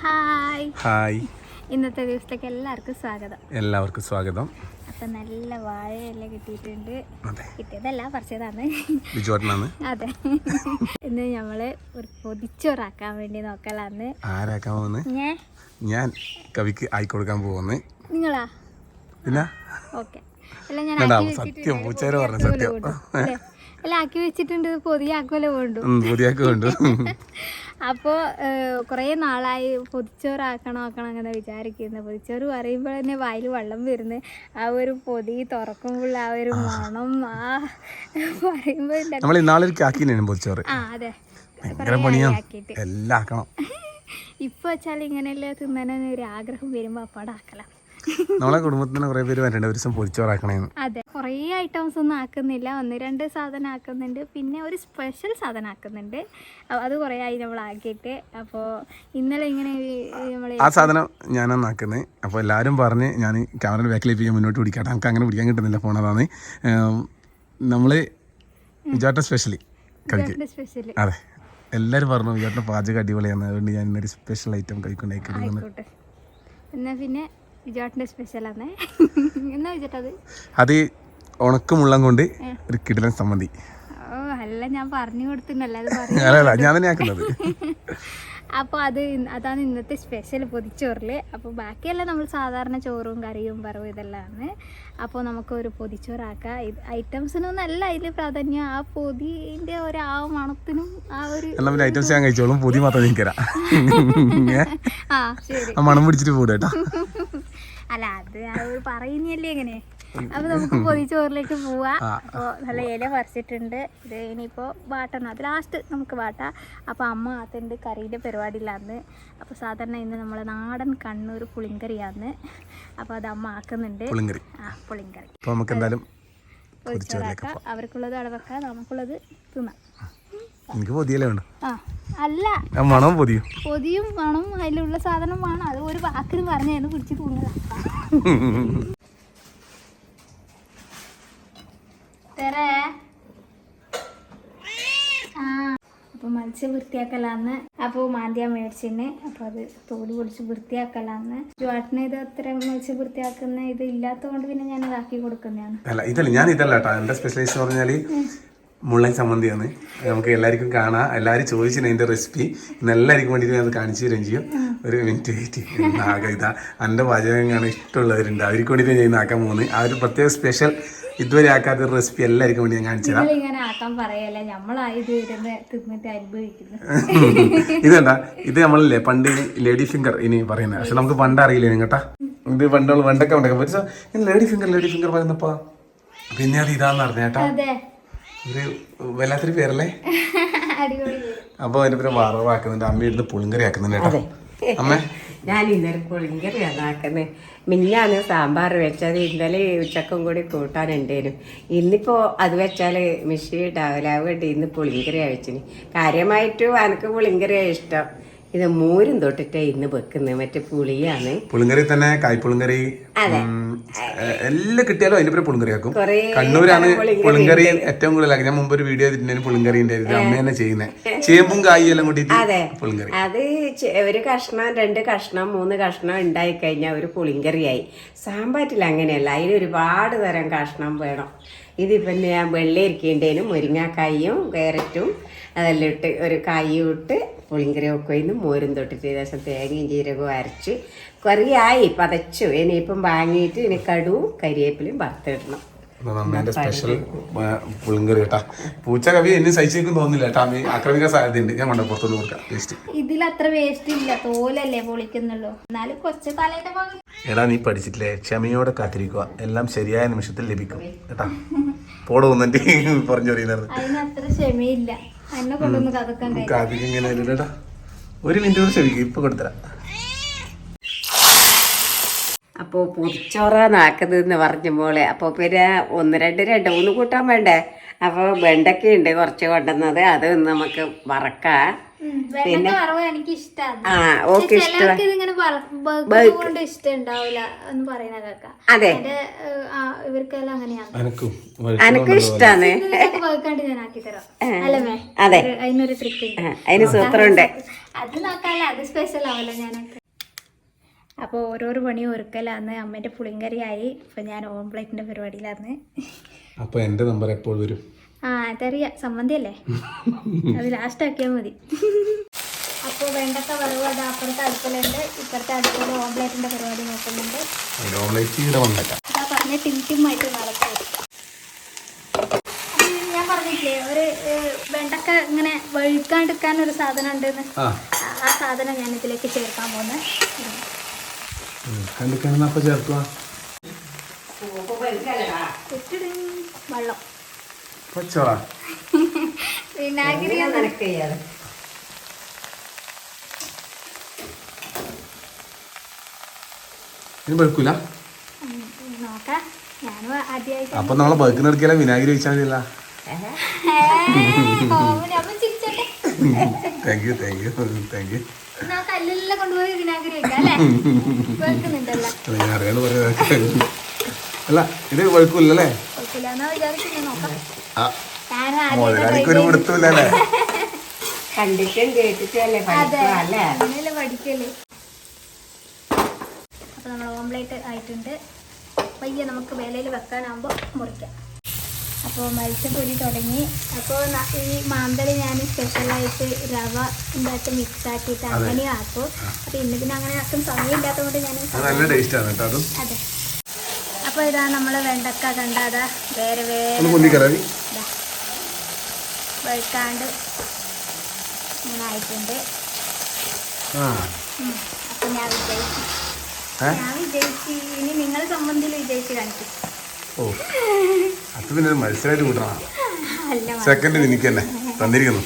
Hi. Hi. ഇന്നത്തെ ദിവസത്തേക്ക് എല്ലാവർക്കും സ്വാഗതം. എല്ലാവർക്കും സ്വാഗതം. അപ്പൊ നല്ല വാഴയല്ല കിട്ടിയിട്ടുണ്ട്. കിട്ടിയതല്ല പറിച്ചതാണ്. അതെ. ഇന്ന് ഞമ്മൾ ഒരു പൊതിച്ചോറാക്കാൻ വേണ്ടി നോക്കലാന്ന്. ആരാക്കാൻ പോകുന്നത് ഞാൻ ഞാൻ കവിക്ക് ആയിക്കൊടുക്കാൻ പോകുന്നു നിങ്ങളാ? പിന്നെ? ഓക്കെ. അല്ല ഞാൻ ആക്കി സത്യം, സത്യം. അല്ല? ആക്കി വെച്ചിട്ടുണ്ട് പൊതിയാക്കുമല്ലോ വേണ്ടു അപ്പോൾ കുറേ നാളായി പൊതിച്ചോറാക്കണം ആക്കണം അങ്ങനെ വിചാരിക്കുന്നത് പൊതിച്ചോറ് പറയുമ്പോൾ തന്നെ വായിൽ വെള്ളം വരുന്നത് ആ ഒരു പൊതി തുറക്കുമ്പോൾ ആ ഒരു മണം ആ പറയുമ്പോൾ ആ അതെ. ഇപ്പൊ വെച്ചാൽ ഇങ്ങനെയല്ലേ തിന്നാൻ ഒരു ആഗ്രഹം വരുമ്പോൾ അപ്പാടെ ആക്കലാം. നമ്മളെ കുടുംബത്തിന് കുറെ പേര് വരണ്ട. ഒരു ദിവസം പൊതിച്ചോറാക്കണേന്ന് അതെ. കുറേ ഐറ്റംസ് ഒന്നും ആക്കുന്നില്ല. ഒന്ന് രണ്ട് സാധനം ആക്കുന്നുണ്ട്. പിന്നെ ഒരു സ്പെഷ്യൽ സാധനം ആക്കുന്നുണ്ട്. അത് കുറേ ആയി നമ്മൾ ആക്കിയിട്ട്. അപ്പോൾ ഇന്നലെ ഇങ്ങനെ നമ്മൾ ആ സാധനം ഞാനാണ് ആക്കുന്നത് അപ്പോൾ എല്ലാവരും പറഞ്ഞ് ഞാൻ ക്യാമറ ബാക്കിലേക്ക് മുന്നോട്ട് പിടിക്കട്ടെ. നമുക്ക് അങ്ങനെ പിടിക്കാൻ കിട്ടുന്നില്ല ഫോൺ അതാണ്. നമ്മൾ വിജാട്ട സ്പെഷ്യലി അതെ. എല്ലാവരും പറഞ്ഞു വിജാട്ട പാചകം അടിപൊളിയാണ് അതുകൊണ്ട് ഞാൻ ഇന്നൊരു സ്പെഷ്യൽ ഐറ്റം കഴിക്കൊണ്ടായിക്കിടുന്നു എന്നാൽ എന്നാ പിന്നെ വിജോട്ടിന്റെ സ്പെഷ്യലാണ് എന്നാ വിജോട്ടത് അത് ഉണക്കമുള്ളം കൊണ്ട് ഒരു കിടിലൻ സമ്മതി ഓ അല്ല ഞാൻ പറഞ്ഞു കൊടുത്തിട്ടല്ല അല്ലല്ല ഞാൻ തന്നെ ആക്കുന്നത്. അപ്പോൾ അത് അതാണ് ഇന്നത്തെ സ്പെഷ്യൽ പൊതിച്ചോറിൽ അപ്പോൾ ബാക്കിയെല്ലാം നമ്മൾ സാധാരണ ചോറും കറിയും പറവും ഇതെല്ലാമാണ് അപ്പോൾ നമുക്ക് ഒരു പൊതിച്ചോറാക്കാം. ഇത് ഐറ്റംസിനൊന്നും അല്ല അതിൽ പ്രാധാന്യം ആ പൊതിന്റെ ഒരു ആ മണത്തിനും ആ ഒരു എന്നാ ഐറ്റംസ് ഞാൻ കഴിച്ചോളും. പുതിയ മാത്രം ആ ശരി. മണം പിടിച്ചിട്ട് പോകട്ടോ കേട്ടോ. അല്ല അത് ഒരു പറയുന്നല്ലേ എങ്ങനെ അപ്പൊ നമുക്ക് പൊതിച്ചോറിലേക്ക് പോവാ. അപ്പോ അപ്പോൾ നല്ല ഇല പറിച്ചിട്ടുണ്ട്. ഇത് ഇനിയിപ്പോ വാട്ടണം. അത് ലാസ്റ്റ് നമുക്ക് വാട്ടാം. അപ്പൊ അമ്മ അതുണ്ട് കറിയുടെ പരിപാടിയിലാന്ന്. അപ്പൊ സാധാരണ ഇന്ന് നമ്മളെ നാടൻ കണ്ണൂർ പുളിങ്കറിയാന്ന്. അപ്പൊ അത് അമ്മ ആക്കുന്നുണ്ട്. പുളിങ്കറി. ആ പുളിങ്കറി. നമുക്ക് എന്തായാലും പൊതിച്ചോറാക്കാം അവർക്കുള്ളത് അവിടെ വെക്കാം നമുക്കുള്ളത് തിന്നാം. എനിക്ക് പൊതിയല്ലേ വേണ്ട അല്ല. മണം പൊതിയും. പൊതിയും മണം അതിലുള്ള സാധനം വേണം. അത് ഒരു വാക്കിന് പറഞ്ഞായിരുന്നു പിടിച്ച് ആ അപ്പോൾ മത്സ്യം വൃത്തിയാക്കലാന്ന്. അപ്പോൾ മാന്തിയ മേടിച്ചിന്. അപ്പോൾ അത് തോൽ പൊളിച്ച് വൃത്തിയാക്കലാന്ന്. ജുവാട്ടിന് ഇത് അത്ര മത്സ്യം വൃത്തിയാക്കുന്ന ഇത് ഇല്ലാത്തതുകൊണ്ട് പിന്നെ ഞാൻ ഇതാക്കി കൊടുക്കുന്നതാണ്. അല്ല ഇതല്ല ഞാൻ ഇതല്ല കേട്ടോ. എന്റെ സ്പെഷ്യലൈസ് പറഞ്ഞാൽ മുള്ളൻ ചമ്മന്തിയാണ് നമുക്ക് എല്ലാവർക്കും കാണാം. എല്ലാവരും ചോദിച്ചു അതിന്റെ റെസിപ്പി ഇന്ന് എല്ലാവർക്കും വേണ്ടിയിട്ട് ഞാൻ അത് കാണിച്ചു തരും ചെയ്യും. ഒരു മിനിറ്റ് വെയിറ്റ് ആകെ ഇതാ. എന്റെ പാചകങ്ങളാണ് ഇഷ്ടമുള്ളവരുണ്ട്. അവർക്ക് വേണ്ടിയിട്ട് ഞാൻ ആക്കാൻ പോകുന്നത്. ആ ഒരു പ്രത്യേക സ്പെഷ്യൽ ഇതുവരെ ആക്കാത്ത ഒരു റെസിപ്പി എല്ലാവർക്കും വേണ്ടി ഞാൻ കാണിച്ചു തരാം. ഇതെന്താ ഇത് നമ്മളല്ലേ പണ്ട് ലേഡി ഫിംഗർ ഇനി പറയുന്നത്. പക്ഷെ നമുക്ക് പണ്ട് അറിയില്ലേ കേട്ടാ. ഇത് പണ്ടുള്ള പണ്ടൊക്കെ ഉണ്ടാക്കാം ലേഡി ഫിംഗർ ലേഡി ഫിംഗർ പറയുന്നപ്പോ പിന്നെ അത് ഇതാന്ന് അറിഞ്ഞേട്ടാ ഒരു വല്ലാത്തൊരു പേരല്ലേ? അപ്പോൾ അതിന്റെ പേര് വറവാക്കുന്നുണ്ട്. അമ്മ ഇരുന്ന് പുളിങ്കറി ആക്കുന്നുണ്ട് കേട്ടോ അമ്മ. ഞാൻ ഇന്നലെ പുളിങ്കറിയാണ് ആക്കുന്നത് മിഞ്ഞാന്ന് സാമ്പാർ വെച്ചത് ഇന്നലെ ഉച്ചക്കും കൂടി കൂട്ടാനുണ്ടേനും ഇന്നിപ്പോൾ അത് വെച്ചാൽ മിഷി ഉണ്ടാവില്ല അതുകൊണ്ട് ഇന്ന് പുളിങ്കറി അയച്ചിന് കാര്യമായിട്ടും എനിക്ക് പുളിങ്കറിയാണ് ഇഷ്ടം. ഇത് മോരും തൊട്ടിട്ട് ഇന്ന് വെക്കുന്നത്. മറ്റേ പുളിയാണ്. പുളിങ്കറി തന്നെ കായ്പുളിങ്കറി എല്ലാം കിട്ടിയാലും? അതിന്റെ പേര് പുളിങ്കറി ആക്കും. കണ്ണൂരാണ് പുളിങ്കറി ഏറ്റവും കൂടുതൽ ഞാൻ മുമ്പ് ഒരു വീഡിയോ ഇതിന്റെ പുളിങ്കറി ഉണ്ടായിരുന്നു. അമ്മ തന്നെ ചെയ്യുന്നത് ചേമ്പും കായും എല്ലാം കൂട്ടിയിട്ട് പുളിങ്കറി. അത് ഒരു കഷ്ണം രണ്ട് കഷ്ണം മൂന്ന് കഷ്ണം ഉണ്ടായി കഴിഞ്ഞാൽ ഒരു പുളിങ്കറിയായി. സാമ്പാറ്റിൽ അങ്ങനെയല്ല. അതിൽ ഒരുപാട് തരം കഷ്ണം വേണം. ഇതിപ്പം ഞാൻ വെള്ളരിക്കേണ്ടതിനും മുരിങ്ങാക്കായും ക്യാരറ്റും അതെല്ലാം ഇട്ട് ഒരു കായും ഇട്ട് പുളിങ്കറി ഇന്ന് മോരും തൊട്ടിട്ട് ദിവസം തേങ്ങയും ജീരകവും അരച്ച് കറിയായി പതച്ചു. ഇനിയിപ്പം വാങ്ങിയിട്ട് ഇനി കടുവും കരിയേപ്പിലും വറുത്തിടണം. അമ്മേന്റെ സ്പെഷ്യൽ പുളിങ്കറി കേട്ടാ. പൂച്ച കവി എന്നെ സഹിച്ചേക്കും തോന്നില്ല കേട്ടാ. അമ്മ ആക്രമിക്കാൻ സാധ്യതയുണ്ട്. ഞാൻ കൊണ്ട പുറത്തോട്ട് കൊടുക്കാം. ടേസ്റ്റ് ഇതിൽ അത്ര വേസ്റ്റ് ഇല്ല. തോലല്ലേ പൊളിക്കുന്നുള്ളൂ. എന്നാലും കൊച്ചു തലയുടെ എടാ നീ പഠിച്ചിട്ടില്ലേ? ക്ഷമയോടെ കാത്തിരിക്കുക. എല്ലാം ശരിയായ നിമിഷത്തിൽ ലഭിക്കും. കേട്ടാ? പോടെ വന്നിട്ട് പറഞ്ഞു കഴിയും കാത്തിക്ക് ഇങ്ങനെ ഇല്ലടാ ഒരു മിനിറ്റ് കൂടെ ക്ഷമിക്കും ഇപ്പൊ കൊടുത്തരാ. അപ്പോൾ പൊതിച്ചോറാന്നാക്കുന്നതെന്ന് പറഞ്ഞ മോളെ. അപ്പോൾ പിന്നെ ഒന്ന് രണ്ട് രണ്ട് മൂന്ന് കൂട്ടാൻ വേണ്ടേ? അപ്പോൾ വെണ്ടയ്ക്ക ഉണ്ട് കുറച്ച് കൊണ്ടുവന്നത്. അത് നമുക്ക് വറക്കാം. വറവ് എനിക്ക് ഇഷ്ടമാണ് ആ ഓക്കെ അതെ. എനക്കും ഇഷ്ടാണ്. ഞാൻ ആക്കി തരാം. അല്ലേ അതെ. അതിന് സൂത്രമുണ്ട് അത് നോക്കാല്ല അത് സ്പെഷ്യൽ ആവല്ലോ ഞാനൊക്കെ. അപ്പോൾ ഓരോരോ പണി ഒരുക്കലാന്ന് അമ്മേന്റെ പുളിങ്കറിയായി. ഇപ്പം ഞാൻ ഓംപ്ലേറ്റിന്റെ പരിപാടിയിലാന്ന്. അപ്പോൾ എന്റെ നമ്പർ എപ്പോൾ വരും? ആ അതറിയാം സംബന്ധിയല്ലേ? അത് ലാസ്റ്റ് ആക്കിയാൽ മതി. അപ്പോൾ വെണ്ടക്ക വറവ് അത് അപ്പുറത്തെ അടുക്കലുണ്ട് ഇപ്പുറത്തെ അടുക്കല ഓംലേറ്റിന്റെ പരിപാടി നോക്കുന്നുണ്ട്. അതാ പറഞ്ഞ ടിം ആയിട്ട് നടക്കും ഞാൻ പറഞ്ഞില്ലേ ഒരു വെണ്ടക്ക ഇങ്ങനെ വഴുക്കാണ്ടിരിക്കാൻ ഒരു സാധനം ഉണ്ടെന്ന് ആ സാധനം ഞാൻ ഇതിലേക്ക് ചേർക്കാൻ പോകുന്നത് വെള്ളം. പച്ചോളാ വിനാഗിരി ഇനി അപ്പൊ നമ്മളെ ബൈക്കിന് എടുക്കില്ല? വിനാഗിരി വെച്ചാൽ മതിയല്ല. Thank you thank you thank you അറിയാണ്ട് പറയാ അല്ലേ? ഇത് വെക്കൂലല്ലേ കുഴപ്പമില്ല എന്നാ വിചാരിക്കുന്നു നോക്കാം. ആ ഞാൻ മുതലാളിക്ക് ഒരു പിടുത്തമില്ലല്ലേ കണ്ടിട്ടും കേട്ടിട്ടും അല്ലേ അതെ. അങ്ങനെയല്ലേ പഠിക്കൽ. അപ്പൊ നമ്മൾ ഓംലേറ്റ് ആയിട്ടുണ്ട്. പയ്യെ നമുക്ക് വേലയിൽ വെക്കാനാകുമ്പോൾ മുറിക്കാം. അപ്പോൾ മത്സ്യപ്പൊരി തുടങ്ങി. അപ്പോൾ ഈ മാന്തളി ഞാൻ സ്പെഷ്യലായിട്ട് റവ ഉണ്ടാക്കി മിക്സ് ആക്കിയിട്ട് അങ്ങനെ ആക്കും അപ്പോൾ ഇന്ന് പിന്നെ അങ്ങനെ ആക്കും സമയം ഇല്ലാത്തതുകൊണ്ട് ഞാൻ അത്. അതും ഇതാ നമ്മൾ വെണ്ടക്ക കണ്ടാതാ വേറെ വേറെ വഴുക്കാണ്ട് ഇങ്ങനെ ആയിട്ടുണ്ട്. അപ്പൊ ഞാൻ വിജയിച്ചു. ഞാൻ വിജയിച്ചു. ഇനി നിങ്ങൾ സംബന്ധിച്ച് വിജയിച്ച് കാണിക്കും. ഓ. അത് പിന്നെ മത്സരമായിട്ട് കൂട്ടണം സെക്കൻഡ് നിനക്ക് തന്നെ തന്നിരിക്കുന്നു.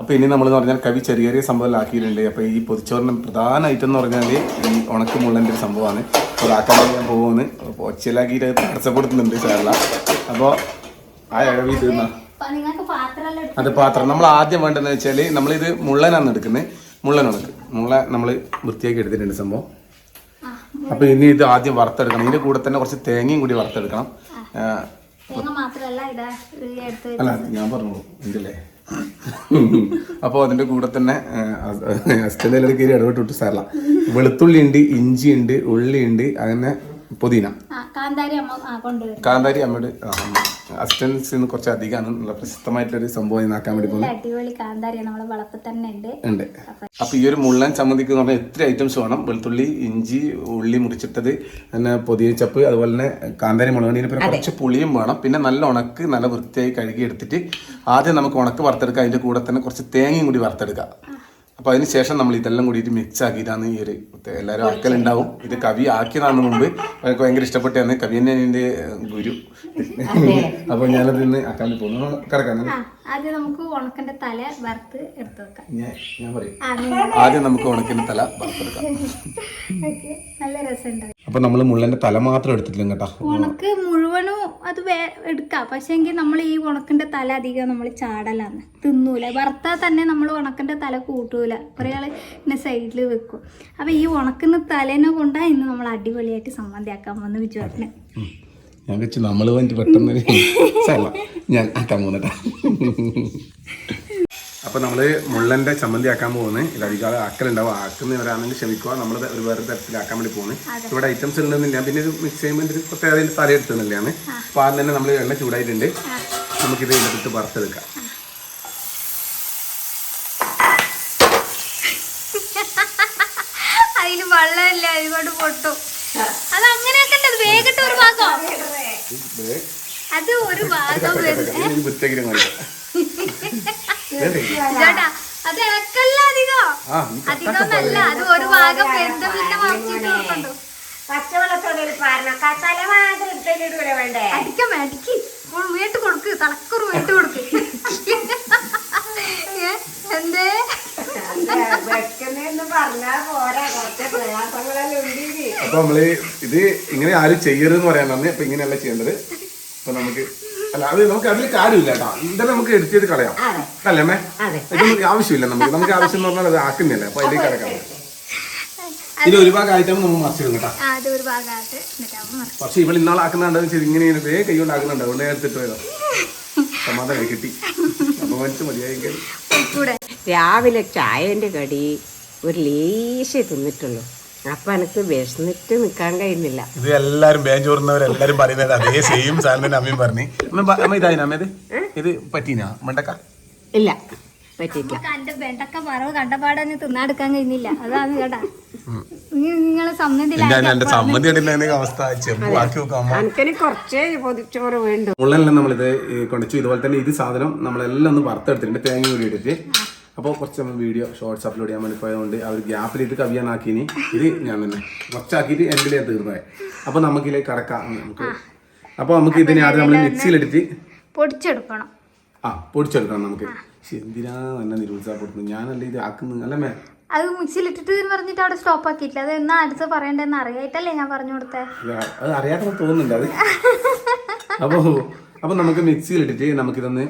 അപ്പൊ ഇനി നമ്മൾ പറഞ്ഞാൽ കവി ചെറിയ ചെറിയ സംഭവം ആക്കിയിട്ടുണ്ട്. അപ്പൊ ഈ പൊതിച്ചോറിന്റെ പ്രധാന ഐറ്റം എന്ന് പറഞ്ഞാൽ ഈ ഉണക്ക് മുള്ളന്റെ ഒരു സംഭവമാണ്. അപ്പോൾ ആക്കാൻ ഞാൻ പോകുമെന്ന് ഒച്ചയിലാക്കിയിട്ട് ഒച്ചയിലാക്കി തടസ്സപ്പെടുത്തുന്നുണ്ട് ചേർല അപ്പോൾ ആ ഇഴവി തീർന്ന അപ്പൊ അത് പാത്രം. നമ്മൾ ആദ്യം വേണ്ടതെന്ന് വെച്ചാൽ നമ്മളിത് മുള്ളനാണ് എടുക്കുന്നത് മുള്ളൻ ഉണക്ക്. മുള്ള നമ്മൾ വൃത്തിയാക്കി എടുത്തിട്ടുണ്ട് സംഭവം. അപ്പോൾ അപ്പൊ ഇനി ഇത് ആദ്യം വറുത്തെടുക്കണം. ഇതിന്റെ കൂടെ തന്നെ കുറച്ച് തേങ്ങയും കൂടി വറുത്തെടുക്കണം. അല്ല ഞാൻ പറഞ്ഞോളൂ. എന്തല്ലേ അപ്പോൾ അതിന്റെ കൂടെ തന്നെ എല്ലാവരും കയറി ഇടപെട്ടിട്ട് സാറല്ല വെളുത്തുള്ളി ഉണ്ട് ഇഞ്ചി ഉണ്ട് ഉള്ളി ഉണ്ട് അങ്ങനെ പുതിന. ആ കാന്താരി അമ്മ ആ കാന്താരി അമ്മയുടെ അസിസ്റ്റൻസ് കുറച്ച് അധികമാണ് നല്ല പ്രശസ്തമായിട്ടൊരു സംഭവം ഇന്നാക്കാൻ വേണ്ടി പോകുന്നത് അടിപൊളി കാന്താരി നമ്മളെ വളപ്പിൽ തന്നെ ഉണ്ട്. ഉണ്ട്. അപ്പൊ ഈ ഒരു മുള്ളൻ ചമ്മന്തിക്ക് എന്ന് പറഞ്ഞാൽ എത്ര ഐറ്റംസ് വേണം? വെളുത്തുള്ളി ഇഞ്ചി ഉള്ളി മുറിച്ചിട്ടത് പിന്നെ പൊതിയ ചപ്പ് അതുപോലെ തന്നെ കാന്താരി മുളക് പിന്നെ കുറച്ച് പുളിയും വേണം. പിന്നെ നല്ല ഉണക്ക് നല്ല വൃത്തിയായി കഴുകി എടുത്തിട്ട് ആദ്യം നമുക്ക് ഉണക്ക് വറുത്തെടുക്കാം. അതിന്റെ കൂടെ തന്നെ കുറച്ച് തേങ്ങയും കൂടി വറുത്തെടുക്കാം. അപ്പൊ അതിന് ശേഷം നമ്മൾ ഇതെല്ലാം കൂടിയിട്ട് മിക്സ് ആക്കിയിട്ടാണ് ഈ ഒരു എല്ലാവരും ആക്കലുണ്ടാവും. ഇത് കവി ആക്കിയതാണ് മുമ്പ്. എനിക്ക് ഭയങ്കര ഇഷ്ടപ്പെട്ടാണ് കവി തന്നെ ഇതിന്റെ ഗുരു. അപ്പൊ ഞാനത് ഇന്ന് ആക്കാൻ പോകുന്നു കിടക്കാൻ ആ. ആദ്യം നമുക്ക് ഉണക്കന്റെ തല വറുത്ത് എടുത്തു വെക്കാം. ഞാൻ പറയും. ആദ്യം നമുക്ക് ഉണക്കന്റെ തല വറുത്തെടുക്കാം നല്ല രസമുണ്ട് അപ്പൊ നമ്മൾ മുള്ളന്റെ തല മാത്രം എടുത്തിട്ടില്ല കേട്ടോ. ഉണക്ക് മുഴുവനും അത് എടുക്കാം. പക്ഷേ എങ്കിൽ നമ്മൾ ഈ ഉണക്കിന്റെ തല അധികം നമ്മൾ ചാടലാണ്. തിന്നൂല. വറുത്താൽ തന്നെ നമ്മൾ ഉണക്കിന്റെ തല കൂട്ടൂല. കുറേ ആൾ ഇന്നെ സൈഡിൽ വെക്കും. അപ്പൊ ഈ ഉണക്കുന്ന തലേനെ കൊണ്ടാ ഇന്ന് നമ്മൾ അടിപൊളിയായിട്ട് സമ്മതിയാക്കാൻ വന്ന് വിചാരിക്കുന്നത് ഉം. ഞാൻ വെച്ച് നമ്മൾ വന്നിട്ട് പെട്ടെന്ന്. ഞാൻ ആക്കാൻ പോകുന്നട്ടാ അപ്പൊ നമ്മൾ മുള്ളന്റെ ചമ്മന്തി ആക്കാൻ പോകുന്നത് ഇത് അധികം ആക്കലുണ്ടാവും. ആക്കുന്നവരാണെങ്കിൽ ക്ഷമിക്കുക. നമ്മൾ ഒരു വേറെ തരത്തിലാക്കാൻ വേണ്ടി പോകുന്നത് ഇവിടെ ഐറ്റംസ് ഉണ്ടെന്നില്ല. പിന്നെ ഇത് മിക്സ് ചെയ്യുമ്പോൾ ഒരു പ്രത്യേകത തല എടുത്തുന്നില്ലാണ്. അപ്പൊ ആദ്യം തന്നെ നമ്മൾ എണ്ണ ചൂടായിട്ടുണ്ട്. നമുക്കിത് ഇതിട്ട് വറുത്തെടുക്കാം. അതിൽ വെള്ളമില്ല. അതുകൊണ്ട് പൊട്ടും അത് അങ്ങനെയൊക്കെ അത് വേഗട്ട് ഒരു ഭാഗം ഇത് അത് ഒരു ഭാഗം? ചേട്ടാ അത് ഇളക്കല്ല അധികം. അധികം നല്ല അത് ഒരു ഭാഗം വെന്ത പിന്നെ മറിച്ചിട്ട് കൊടുക്കണ്ടോ പച്ചവെള്ളത്തോടെ പാരണം തല മാത്രം എടുത്തിടൂല വേണ്ടേ? അടിക്കാൻ അടിക്ക്. വീട്ട് കൊടുക്ക് തലക്കൊരു വീട്ട് കൊടുക്ക്. എന്തേ? അപ്പൊ നമ്മൾ ഇത് ഇങ്ങനെ ആരും ചെയ്യരുതെന്ന് പറയാൻ തന്നെ അപ്പൊ ഇങ്ങനെയല്ല ചെയ്യേണ്ടത്. അപ്പൊ നമുക്ക് അല്ല അത് നമുക്ക് അതിൽ കാര്യമില്ല കേട്ടോ. ഇതെല്ലാം നമുക്ക് എടുത്തിട്ട് കളയാം. അതെ. അല്ലേ അമ്മേ? ഇതൊന്നും ആവശ്യമില്ല. നമുക്ക് നമുക്ക് ആവശ്യം എന്ന് പറഞ്ഞാൽ അത് ആക്കുന്നില്ല. അപ്പൊ അതിലേക്ക് കിടക്കാം. ഇനി ഭാഗം ആയിട്ട് നമ്മൾ മറിച്ചിടും കേട്ടോ. ഒരു പക്ഷെ ഇവൾ ശരി ഇങ്ങനെ വേ കൈ കൊണ്ടാക്കുന്നുണ്ടാവും എടുത്തിട്ട് പോയതാ. സമാധാനം കിട്ടി. രാവിലെ ചായന്റെ കടി ഒരു ലേശേ തിന്നിട്ടുള്ളൂ. അപ്പൊ എനിക്ക് വിശന്നിട്ട് നിക്കാൻ കഴിയുന്നില്ല. ഇത് എല്ലാരും ബാങ്ക് ചോറുന്നവരെല്ലാരും പറയുന്നത് അതേ സെയിം സാധനം അമ്മയും പറഞ്ഞു. അമ്മ ഇത് പറ്റീനാ? മണ്ടക്ക ഇല്ല. നമുക്ക് എന്റെ വെണ്ടക്ക പറവ് കണ്ടപാടൊന്നും തിന്നാടുക്കാൻ കഴിഞ്ഞില്ല അതാണ് കേട്ടാ. നിങ്ങൾ സമ്മതി മുള്ളെല്ലാം നമ്മളിത് കൊണ്ടുവച്ചു. ഇതുപോലെ തന്നെ ഇത് സാധനം നമ്മളെല്ലാം ഒന്ന് വറുത്തെടുത്തിട്ടുണ്ട്. തേങ്ങ കൂടി ഇട്ടിട്ട്. അപ്പോൾ കുറച്ച് നമ്മൾ വീഡിയോ ഷോർട്സ് അപ്ലോഡ് ചെയ്യാൻ വേണ്ടി പോയതുകൊണ്ട് ആ ഒരു ഗ്യാപ്പിൽ ഇത് കവിയാനാക്കിനി ഇത് ഞാൻ തന്നെ കുറച്ചാക്കിയിട്ട് എന്റെ ഞാൻ തീർന്നത് അപ്പോൾ നമുക്കിതിലേക്ക് കടക്കാം നമുക്ക് അപ്പോൾ നമുക്ക് ഇതിനെ ആദ്യം നമ്മൾ മിക്സിയിലെടുത്ത് പൊടിച്ചെടുക്കണം. ആ പൊടിച്ചെടുക്കണം നമുക്ക്. എന്തിനാ എന്നെ നിരുത്സാഹപ്പെടുത്തുന്നത് ഞാനല്ലേ ഇത് ആക്കുന്നത് അല്ലേ അത് മിക്സിയിലിട്ടിട്ട് പറഞ്ഞിട്ട് അവിടെ സ്റ്റോപ്പ് ആക്കിയില്ല അത് എന്നാ അടുത്ത് പറയണ്ടെന്ന് അറിയായിട്ടല്ലേ ഞാൻ പറഞ്ഞു കൊടുത്തേ? അത് അറിയാത്ത തോന്നുന്നുണ്ട് അത്. അപ്പോൾ അപ്പോൾ നമുക്ക് മിക്സിയിലിട്ടിട്ട് നമുക്കിതൊന്ന്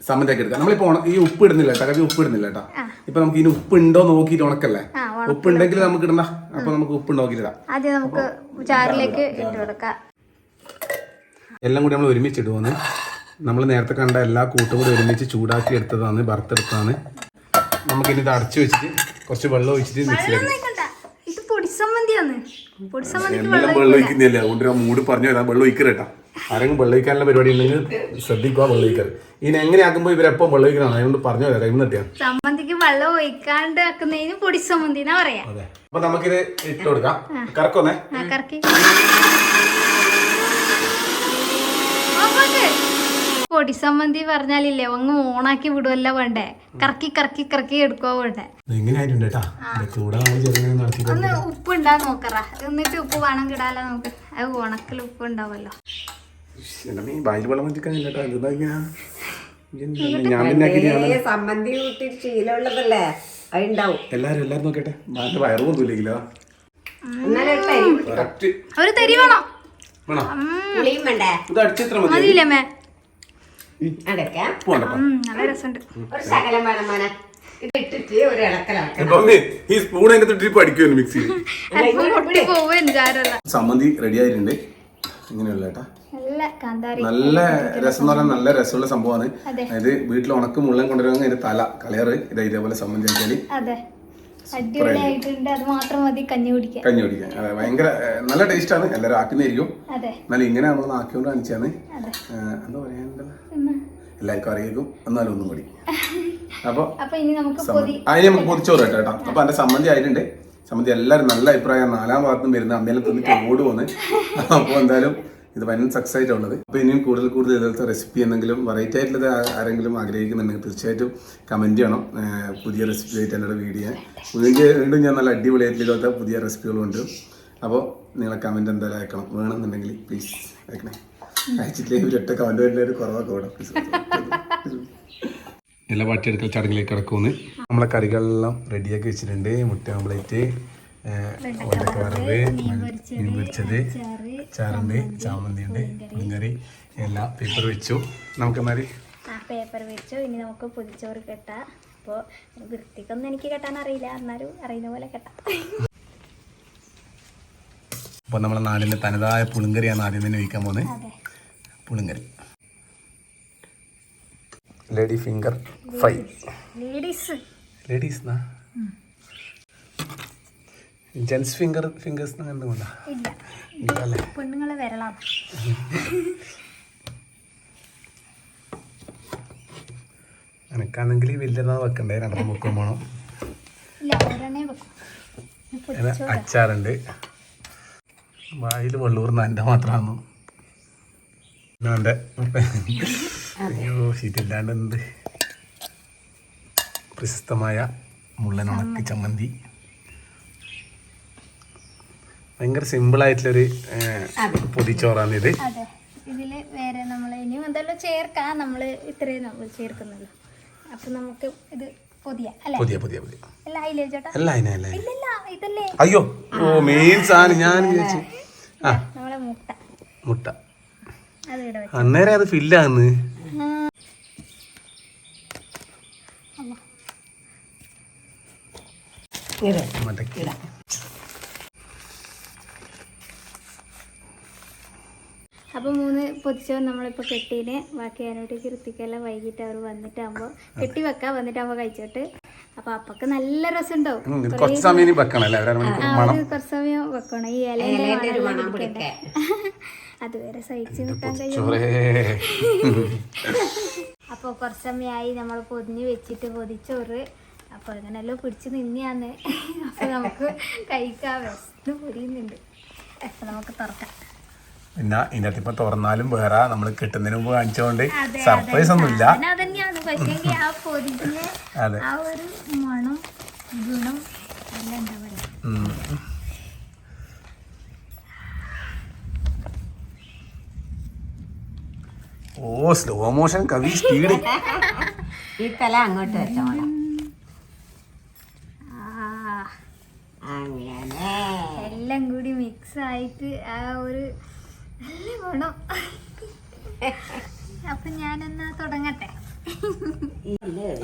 സമ്മതിയാക്കി എടുക്കാം. നമ്മളിപ്പോൾ ഈ ഉപ്പ് ഇടുന്നില്ല കേട്ടോ കവി ഉപ്പ് ഇടുന്നില്ല കേട്ടോ. ഇപ്പൊ നമുക്ക് ഇനി ഉപ്പ് ഉണ്ടോ നോക്കിയിട്ട് ഉണക്കല്ലേ? ഉപ്പ് ഉണ്ടെങ്കിൽ നമുക്ക് ഇടണ്ട. അപ്പൊ നമുക്ക് ഉപ്പ് നോക്കിയിടാം ആദ്യം നമുക്ക് ചാറിലേക്ക് ഇട്ട് കൊടുക്കാം. എല്ലാം കൂടി നമ്മൾ ഒരുമിച്ച് നമ്മൾ നേരത്തെ കണ്ട എല്ലാ കൂട്ടും കൂടി ഒരുമിച്ച് ചൂടാക്കി എടുത്തതാണ് വറുത്തെടുത്തതാണ്. നമുക്കിനി ഇത് അടച്ചു വെച്ചിട്ട് കുറച്ച് വെള്ളം ഒഴിച്ചിട്ട് മിക്സ് ചെയ്യാം. എല്ലാം വെള്ളം ഒഴിക്കുന്നില്ല. അതുകൊണ്ട് ഞാൻ മൂട് പറഞ്ഞു തരാം. വെള്ളം ഒഴിക്കരട്ടാ ആരെങ്കിലും വെള്ളം ഒഴിക്കാനുള്ള പരിപാടി ഉണ്ടെങ്കിൽ ശ്രദ്ധിക്കുക വെള്ളം ഒഴിക്കരുത്. ഇനി എങ്ങനെ ആക്കുമ്പോൾ ഇവരെപ്പം വെള്ളം ഒഴിക്കണം അതുകൊണ്ട് പറഞ്ഞു തരാം. തട്ടിയാണ് സമ്മന്തിക്ക് വെള്ളം ഒഴിക്കാണ്ട് ആക്കുന്നതിന് പൊടിസമ്മന്തി എന്നാ പറയാ. അതെ. അപ്പൊ നമുക്കിത് ഇട്ട് കൊടുക്കാം. കറക്കൊന്നേ. ആ കറക്കി. പൊടിസമ്മന്തി പറഞ്ഞാലില്ലേ അങ്ങ് ഓണാക്കി വിടുവല്ല വേണ്ടേ? കറക്കി കറക്കി കറക്കി എടുക്കുക വേണ്ടേ? ഒന്ന് ഉപ്പ് ഉണ്ടാ നോക്കറ. എന്നിട്ട് ഉപ്പ് വേണം കിടാല നമുക്ക്. അത് ഉണക്കൽ ഉപ്പ് ഉണ്ടാവല്ലോ സമ്മന്തി കൂട്ടിട്ട് ശീലമുള്ളതല്ലേ? അതുണ്ടാവും. എല്ലാരും എല്ലാരും നോക്കട്ടെ. വയറ് ഒരു തരി വേണം. വേണോ? പുളിയും വേണ്ടേ? ഇത് അടിച്ചെത്ര മതി അടയ്ക്കാം നല്ല രസമുണ്ട്. ഒരു ശകലം വേണം മോനെ. ഇത് ഇട്ടിട്ട് ഒരു ഈ സ്പൂൺ പഠിക്കുമല്ലോ മിക്സിയിൽ പോവുകയും ചാരല്ല സമ്മന്തി റെഡി ആയിട്ടുണ്ട്. ഇങ്ങനെയുള്ള കേട്ടാ നല്ല കാന്താരി. നല്ല രസം എന്ന് പറഞ്ഞാൽ നല്ല രസമുള്ള സംഭവമാണ്. അതെ. അതായത് വീട്ടിൽ ഉണക്ക് മുള്ളൻ കൊണ്ടുവരുന്ന അതിന്റെ തല കളയറ് ഇത് ഇതേപോലെ സംബന്ധിച്ചാൽ അടിപൊളിയായിട്ടുണ്ട്. അത് മാത്രം മതി കഞ്ഞി കുടിക്കാൻ. കഞ്ഞി കുടിക്കാൻ. അതെ ഭയങ്കര നല്ല ടേസ്റ്റ് ആണ്. എല്ലാവരും ആക്കുന്നതായിരിക്കും. എന്നാലും ഇങ്ങനെ നമ്മൾ ആക്കിയോണ്ട് കാണിച്ചാണ് എന്താ പറയാനുണ്ടല്ലോ എല്ലാവർക്കും അറിയിക്കും എന്നാലും ഒന്നും കൂടി അപ്പൊ ഇനി നമുക്ക് അതിന് നമുക്ക് പൊതിച്ചോറ് കേട്ടോ കേട്ടോ. അപ്പൊ എന്റെ സമ്മതി ആയിട്ടുണ്ട്. സമ്മതി എല്ലാവരും നല്ല അഭിപ്രായം. നാലാം ഭാഗത്തും വരുന്ന അമ്മയിലെ തിന്നിട്ട് ഓടുവന്ന് അപ്പൊ അപ്പോൾ എന്തായാലും ഇത് വൻ സക്സസ് ആയിട്ടുള്ളത്. അപ്പോൾ ഇനിയും കൂടുതൽ കൂടുതൽ ഇതിലത്തെ റെസിപ്പി എന്തെങ്കിലും വെറൈറ്റി ആയിട്ടുള്ളത് ആരെങ്കിലും ആഗ്രഹിക്കുന്നുണ്ടെങ്കിൽ തീർച്ചയായിട്ടും കമന്റ് ചെയ്യണം. പുതിയ റെസിപ്പി ആയിട്ട് എന്നോട് വീഡിയോ വീണ്ടും വീണ്ടും ഞാൻ നല്ല അടിപൊളിയായിട്ട് ഇതുപോലത്തെ പുതിയ റെസിപ്പികളുണ്ട് അപ്പോൾ നിങ്ങളെ കമന്റ് എന്തായാലും അയക്കണം. വേണമെന്നുണ്ടെങ്കിൽ പ്ലീസ് അയക്കണേ. അയച്ചിട്ടില്ലെങ്കിൽ ഒരൊറ്റ കമന്റ് വരുന്ന ഒരു കുറവൊക്കെ വേണം. എല്ലാ വാട്ടിയെടുക്കൽ ചടങ്ങിലേക്ക് കിടക്കുമെന്ന്. നമ്മളെ കറികളെല്ലാം റെഡിയാക്കി വെച്ചിട്ടുണ്ട്. മുട്ട ഓംപ്ലേറ്റ് വറവ് മീൻ പൊരിച്ചത് അച്ചാറുണ്ട് ചാമന്തി ഉണ്ട് മീൻകറി. എല്ലാം പേപ്പർ വെച്ചു. നമുക്ക് മാറി ആ പേപ്പർ വെച്ചു. ഇനി നമുക്ക് പൊതിച്ചോറ് കെട്ടാം. അപ്പോൾ വൃത്തിക്കൊന്നും എനിക്ക് കെട്ടാൻ അറിയില്ല. എന്നാലും അറിയുന്ന പോലെ കെട്ടാം. അപ്പോൾ നമ്മളെ നാടിന്റെ തനതായ പുളിങ്കറിയാണ് ആദ്യം തന്നെ ഒഴിക്കാൻ പോകുന്നത് പുളിങ്കറി. Lady finger fry ladies ladies gents finger fingers ഇല്ല. പെണ്ണുങ്ങളെ വരളാം. എനക്കാണെങ്കിൽ വലിയ വെക്കണ്ടേ? രണ്ടെണ്ണം വെക്കും. വേണം അച്ചാറുണ്ട്. വായിൽ വെള്ളൂർന്ന എന്റെ മാത്രമാണ് എന്റെ അയ്യോ ശീറ്റില്ലാണ്ട് എന്ത്? പ്രശസ്തമായ മുള്ളൻ ഉണക്കി ചമ്മന്തി. ഭയങ്കര സിമ്പിളായിട്ടുള്ളൊരു പൊതിച്ചോറാണ് ഇത്. അതെ. ഇതിൽ വേറെ നമ്മൾ ഇനി എന്തെല്ലാം ചേർക്കാം നമ്മൾ ഇത്രയും നമ്മൾ ചേർക്കുന്നുള്ളൂ. അപ്പൊ നമുക്ക് ഇത് പൊതിയ പുതിയ പുതിയ അല്ല ഇതല്ലേ? അയ്യോ ഓ മെയിൻ സാധനം ഞാൻ വിചാരിച്ചു. ആ. നമ്മളെ മുട്ട. അന്നേരം അത് ഫില്ലാന്ന് ഇത്. അപ്പോൾ മൂന്ന് പൊതിച്ചോറ് നമ്മളിപ്പോൾ കെട്ടീന് ബാക്കി അതിനോട്ട് കൃത്തിക്കെല്ലാം വൈകിട്ട് അവർ വന്നിട്ടാകുമ്പോൾ കെട്ടി വെക്കാം വന്നിട്ടാകുമ്പോൾ കഴിച്ചോട്ട്. അപ്പൊ അപ്പൊക്കെ നല്ല രസമുണ്ടാവും കുറച്ച് സമയം കുറച്ച് സമയം വെക്കണം. ഈ ഇല അതുവരെ സഹിച്ചു നിൽക്കാൻ കഴിയും അപ്പൊ അപ്പോൾ കുറച്ച് സമയമായി നമ്മൾ പൊതിഞ്ഞ് വെച്ചിട്ട് പൊതിച്ചോറ്. അപ്പോൾ അങ്ങനെല്ലോ പിടിച്ച് നിന്നെയാന്ന് അപ്പോൾ നമുക്ക് കഴിക്കാൻ വിശന്ന് പൊരിയുന്നുണ്ട്. അപ്പോൾ നമുക്ക് തുറക്കാം. പിന്നെ ഇതിന്റെ അകത്ത് ഇപ്പൊ തുറന്നാലും വേറെ നമ്മൾ കിട്ടുന്നതിന് മുമ്പ് കാണിച്ചോണ്ട് സർപ്രൈസ് ഒന്നും ഇല്ല. അതെ. ഓ സ്ലോ മോഷൻ കവി സ്പീഡ് ഈ തല അങ്ങോട്ട് വെച്ച മോളെ ആ. അങ്ങനെ. എല്ലാം കൂടി മിക്സ് ആയിട്ട് ആ ഒരു ഗുണം അപ്പൊ ഞാനൊന്ന് തുടങ്ങട്ടെ.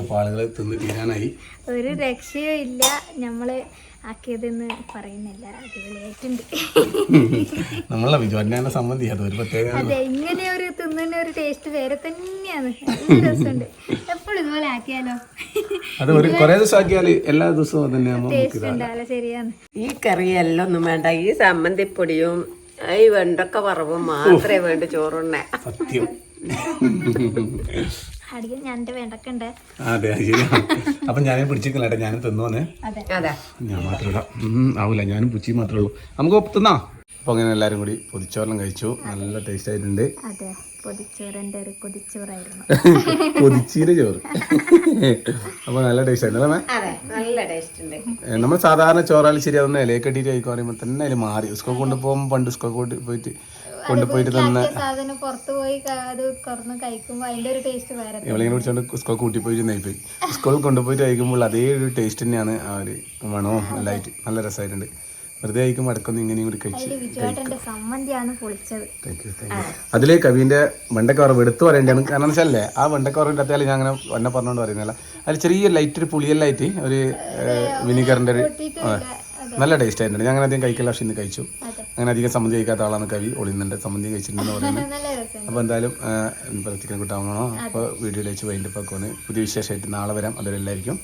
അപ്പൊ ആളുകളെ തിന്ന് തീരാനായി. ഒരു രക്ഷയും ഇല്ല. നമ്മൾ ആക്കിയതെന്ന് പറയുന്നില്ല. അടിപൊളിയായിട്ടുണ്ട്. നമ്മളെ വിജുവാനെ സംബന്ധി അത് ഒരു പ്രത്യേക അതെ ഇങ്ങനെ ഒരു തിന്നുന്ന ഒരു ടേസ്റ്റ് വേറെ തന്നെയാണ്. രസമുണ്ട്. എപ്പോഴും ഇതുപോലെ ആക്കിയാലോ? അത് ഒരു കുറെ ദിവസം ആക്കിയാൽ എല്ലാ ദിവസവും തന്നെ ടേസ്റ്റ് ഉണ്ടാവില്ല ശരിയാണ്. ഈ കറിയെല്ലാം ഒന്നും വേണ്ട. ഈ സമ്മന്തിപ്പൊടിയും ഈ വെണ്ടക്ക വറവ് മാത്രമേ വേണ്ട ചോറുണ്ണേ. സത്യം. ഞാൻ അതെ അത് ശരിയാണ് അപ്പൊ ഞാനേ പിടിച്ചിട്ടില്ല ഞാനും തിന്നോന്ന് അതെ. അതാ. ഞാൻ മാത്രമല്ല. ആവൂല ഞാനും പുച്ചി മാത്രമേ ഉള്ളൂ. നമുക്ക് തിന്നാ. അപ്പൊ അങ്ങനെ എല്ലാരും കൂടി പൊതിച്ചോറെല്ലാം കഴിച്ചു. നല്ല ടേസ്റ്റ് ആയിട്ടുണ്ട്. അതെ പൊതിച്ചോറിന്റെ ഒരു കൊതിച്ചോറായിരുന്നു പൊതിച്ചീന്റെ ചോറ്. അപ്പൊ നല്ല ടേസ്റ്റ് ആയിരുന്നു അല്ലേ നല്ല ടേസ്റ്റ് ഉണ്ട്. നമ്മൾ സാധാരണ ചോറാൽ ശരി അതൊന്ന് ഇലയെ കെട്ടിട്ട് കഴിക്കുക പറയുമ്പോൾ തന്നെ അതിൽ മാറി. സ്കൂൾ കൊണ്ടുപോകുമ്പോൾ പണ്ട് സ്കൂൾ കൊണ്ട് പോയിട്ട് കൊണ്ടുപോയിട്ട് തന്നെ സാധനം പുറത്ത് പോയി ക- അത് തുറന്ന് കഴിക്കുമ്പോൾ അതിന്റെ ഒരു ടേസ്റ്റ് വേറെ ഇവളിങ്ങനെ കുടിച്ചോണ്ട് സ്കൂൾ കൂട്ടി പോയിട്ട് നെയ്പോയി സ്കൂളിൽ കൊണ്ടുപോയിട്ട് കഴിക്കുമ്പോൾ അതേ ഒരു ടേസ്റ്റ് തന്നെയാണ് ആ ഒരു മണവും എല്ലായിട്ട് നല്ല രസമായിട്ടുണ്ട്. വെറുതെ ആയിരിക്കും ഇടക്കൊന്ന് ഇങ്ങനെയും കൂടി കഴിച്ച് അതിലെ കവിന്റെ വെണ്ടക്കവറവ് എടുത്തു പറയേണ്ടതാണ്. കാരണം വെച്ചാലേ ആ വെണ്ടക്കവറിന്റെ അകത്താൽ ഞാൻ അങ്ങനെ വണ്ണ പറഞ്ഞുകൊണ്ട് പറയുന്നില്ല അതിൽ ചെറിയ ലൈറ്റ് ഒരു പുളിയെല്ലായിട്ട് ഒരു വിനീഗറിന്റെ ഒരു നല്ല ടേസ്റ്റ് ആയിട്ടുണ്ട്. ഞാൻ അങ്ങനെ അധികം കഴിക്കില്ല പക്ഷെ ഇന്ന് കഴിച്ചു. അങ്ങനെ അധികം സമ്മതി കഴിക്കാത്ത ആളാണ് കവി. ഒളിന്നുണ്ട് സമ്മതി കഴിച്ചിട്ടുണ്ടെന്ന് പറയുന്നത് അപ്പോൾ എന്തായാലും പ്രത്യേകം കൂട്ടാവണോ അപ്പോൾ വീഡിയോയിൽ വെച്ച് വൈൻഡപ്പ് ആക്കുവാണ് പുതിയ വിശേഷമായിട്ട് നാളെ വരാം. അതിലെല്ലായിരിക്കും